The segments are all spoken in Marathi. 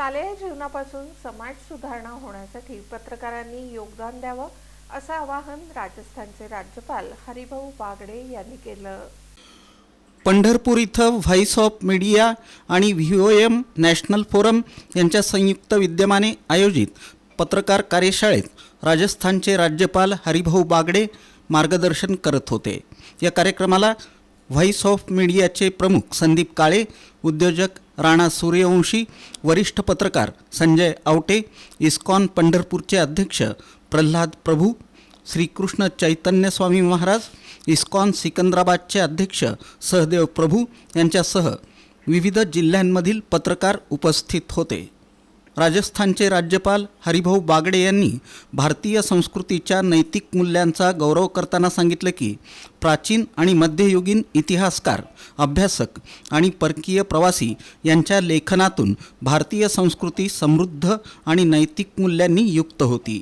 शालेय जीवनापासून समाज सुधारणा होण्यासाठी पत्रकारांनी योगदान द्यावं असं आवाहन राजस्थानचे राज्यपाल हरिभाऊ बागडे यांनी केलं. पंढरपूर इथं व्हॉइस ऑफ मीडिया आणि V O M national forum यांच्या संयुक्त विद्यमाने आयोजित पत्रकार कार्यशाळेत राजस्थानचे राज्यपाल हरिभाऊ बागडे मार्गदर्शन करत होते. या कार्यक्रमाला व्हॉइस ऑफ मीडियाचे प्रमुख संदीप काळे उद्योजक राणा सूर्यवंशी वरिष्ठ पत्रकार संजय आवटे इस्कॉन पंढरपूरचे अध्यक्ष प्रल्हाद प्रभू श्रीकृष्ण चैतन्य स्वामी महाराज इस्कॉन सिकंदराबादचे अध्यक्ष सहदेव प्रभू यांच्यासह विविध जिल्ह्यांमधील पत्रकार उपस्थित होते. राजस्थानचे राज्यपाल हरिभाऊ बागडे यांनी भारतीय संस्कृतीच्या नैतिक मूल्यांचा गौरव करताना सांगितलं की प्राचीन आणि मध्ययुगीन इतिहासकार अभ्यासक आणि परकीय प्रवासी यांच्या लेखनातून भारतीय संस्कृती समृद्ध आणि नैतिक मूल्यांनी युक्त होती.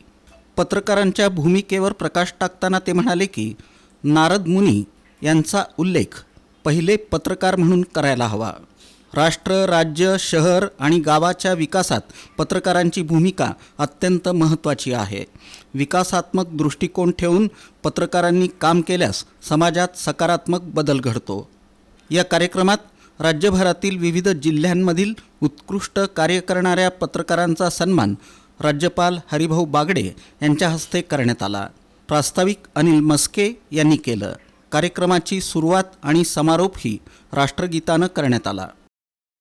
पत्रकारांच्या भूमिकेवर प्रकाश टाकताना ते म्हणाले की नारद मुनी यांचा उल्लेख पहिले पत्रकार म्हणून करायला हवा. राष्ट्र राज्य शहर आणि गावाच्या विकासात पत्रकारांची भूमिका अत्यंत महत्त्वाची आहे. विकासात्मक दृष्टिकोन ठेवून पत्रकारांनी काम केल्यास समाजात सकारात्मक बदल घडतो. या कार्यक्रमात राज्यभरातील विविध जिल्ह्यांमधील उत्कृष्ट कार्य करणाऱ्या पत्रकारांचा सन्मान राज्यपाल हरिभाऊ बागडे यांच्या हस्ते करण्यात आला. प्रास्ताविक अनिल मस्के यांनी केलं. कार्यक्रमाची सुरुवात आणि समारोपही राष्ट्रगीतानं करण्यात आला.